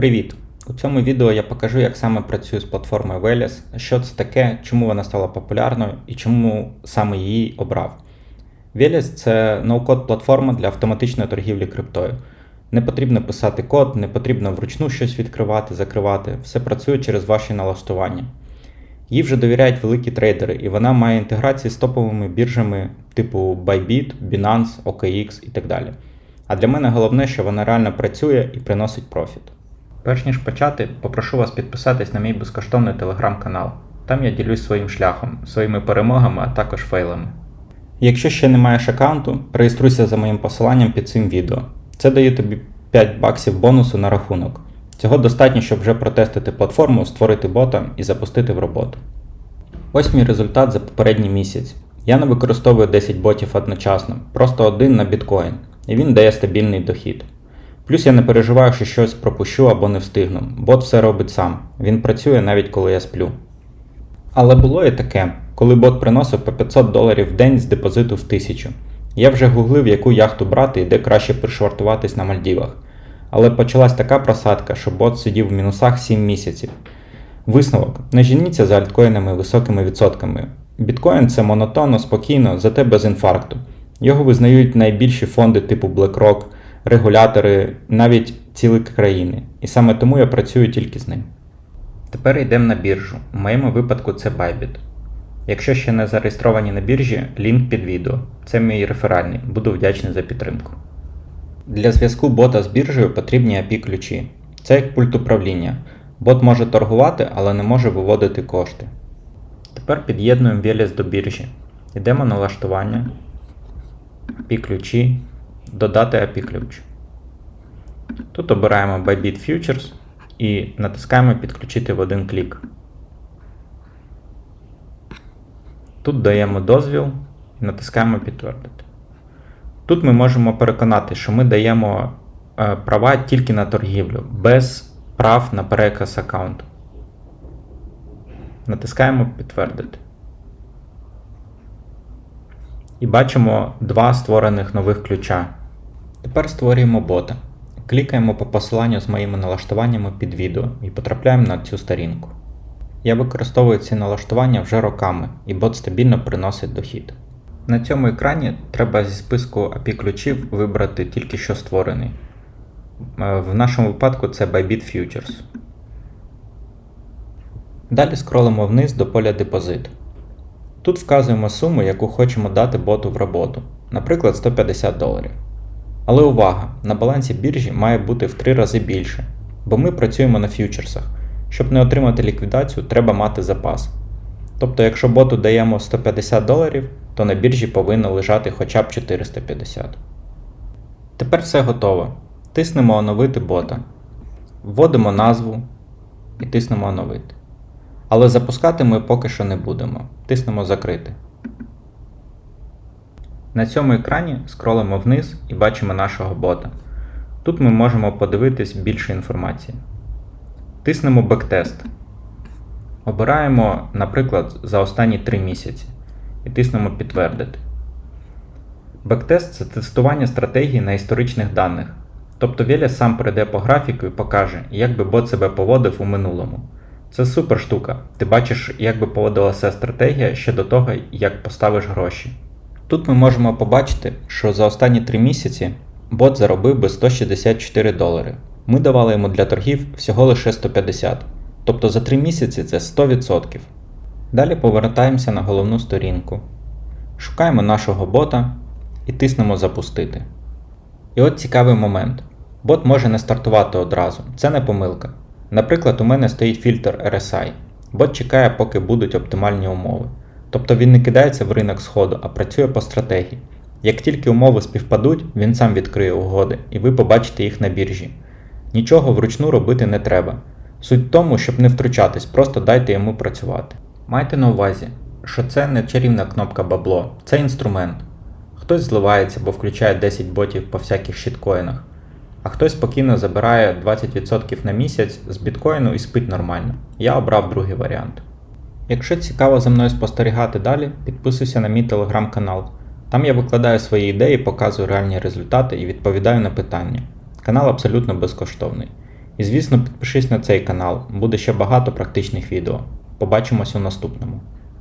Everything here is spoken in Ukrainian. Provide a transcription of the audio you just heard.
Привіт! У цьому відео я покажу, як саме працюю з платформою Veles, що це таке, чому вона стала популярною і чому саме її обрав. Veles – це ноу-код платформа для автоматичної торгівлі криптою. Не потрібно писати код, не потрібно вручну щось відкривати, закривати. Все працює через ваші налаштування. Їй вже довіряють великі трейдери, і вона має інтеграції з топовими біржами типу Bybit, Binance, OKX і так далі. А для мене головне, що вона реально працює і приносить профіт. Перш ніж почати, попрошу вас підписатись на мій безкоштовний телеграм-канал. Там я ділюсь своїм шляхом, своїми перемогами, а також фейлами. Якщо ще не маєш аккаунту, реєструйся за моїм посиланням під цим відео. Це дає тобі 5 баксів бонусу на рахунок. Цього достатньо, щоб вже протестити платформу, створити бота і запустити в роботу. Ось мій результат за попередній місяць. Я не використовую 10 ботів одночасно, просто один на біткоін, і він дає стабільний дохід. Плюс я не переживаю, що щось пропущу або не встигну. Бот все робить сам. Він працює навіть коли я сплю. Але було і таке, коли бот приносив по 500 доларів в день з депозиту в 1000. Я вже гуглив, яку яхту брати і де краще пришвартуватись на Мальдівах. Але почалась така просадка, що бот сидів в мінусах 7 місяців. Висновок: не женіться за альткоїнами високими відсотками. Біткоін це монотонно, спокійно, зате без інфаркту. Його визнають найбільші фонди типу BlackRock, регулятори, навіть цілі країни. І саме тому я працюю тільки з ним. Тепер йдемо на біржу. У моєму випадку це Bybit. Якщо ще не зареєстровані на біржі, лінк під відео. Це мій реферальний, буду вдячний за підтримку. Для зв'язку бота з біржею потрібні API-ключі. Це як пульт управління. Бот може торгувати, але не може виводити кошти. Тепер під'єднуємо Veles до біржі. Йдемо на налаштування, API-ключі, додати API-ключ. Тут обираємо Bybit Futures і натискаємо підключити в один клік. Тут даємо дозвіл і натискаємо підтвердити. Тут ми можемо переконати, що ми даємо е, права тільки на торгівлю, без прав на переказ аккаунту. Натискаємо підтвердити. І бачимо два створених нових ключа. Тепер створюємо бота. Клікаємо по посиланню з моїми налаштуваннями під відео і потрапляємо на цю сторінку. Я використовую ці налаштування вже роками, і бот стабільно приносить дохід. На цьому екрані треба зі списку API ключів вибрати тільки що створений. Е, В нашому випадку це Bybit Futures. Далі скролимо вниз до поля депозит. Тут вказуємо суму, яку хочемо дати боту в роботу, наприклад, 150 доларів. Але увага! На балансі біржі має бути в 3 рази більше, бо ми працюємо на фьючерсах. Щоб не отримати ліквідацію, треба мати запас. Тобто, якщо боту даємо 150 доларів, то на біржі повинно лежати хоча б 450. Тепер все готово. Тиснемо оновити бота. Вводимо назву і тиснемо оновити. Але запускати ми поки що не будемо. Тиснемо закрити. На цьому екрані скролимо вниз і бачимо нашого бота. Тут ми можемо подивитись більше інформації. Тиснемо бектест. Обираємо, наприклад, за останні 3 місяці і тиснемо підтвердити. Бектест це тестування стратегії на історичних даних. Тобто Веля сам прийде по графіку і покаже, як би бот себе поводив у минулому. Це супер штука. Ти бачиш, як би поводилася стратегія ще до того, як поставиш гроші. Тут ми можемо побачити, що за останні 3 місяці бот заробив би 164 долари. Ми давали йому для торгів всього лише 150, тобто за 3 місяці це 100%. Далі повертаємося на головну сторінку. Шукаємо нашого бота і тиснемо Запустити. І от цікавий момент. Бот може не стартувати одразу, це не помилка. Наприклад, у мене стоїть фільтр RSI. Бот чекає, поки будуть оптимальні умови. Тобто він не кидається в ринок сходу, а працює по стратегії. Як тільки умови співпадуть, він сам відкриє угоди, і ви побачите їх на біржі. Нічого вручну робити не треба. Суть в тому, щоб не втручатись, просто дайте йому працювати. Майте на увазі, що це не чарівна кнопка бабло, це інструмент. Хтось зливається, бо включає 10 ботів по всяких щиткоїнах, а хтось спокійно забирає 20% на місяць з біткоїну і спить нормально. Я обрав другий варіант. Якщо цікаво за мною спостерігати далі, підписуйся на мій телеграм-канал. Там я викладаю свої ідеї, показую реальні результати і відповідаю на питання. Канал абсолютно безкоштовний. І звісно, підпишись на цей канал, буде ще багато практичних відео. Побачимось у наступному.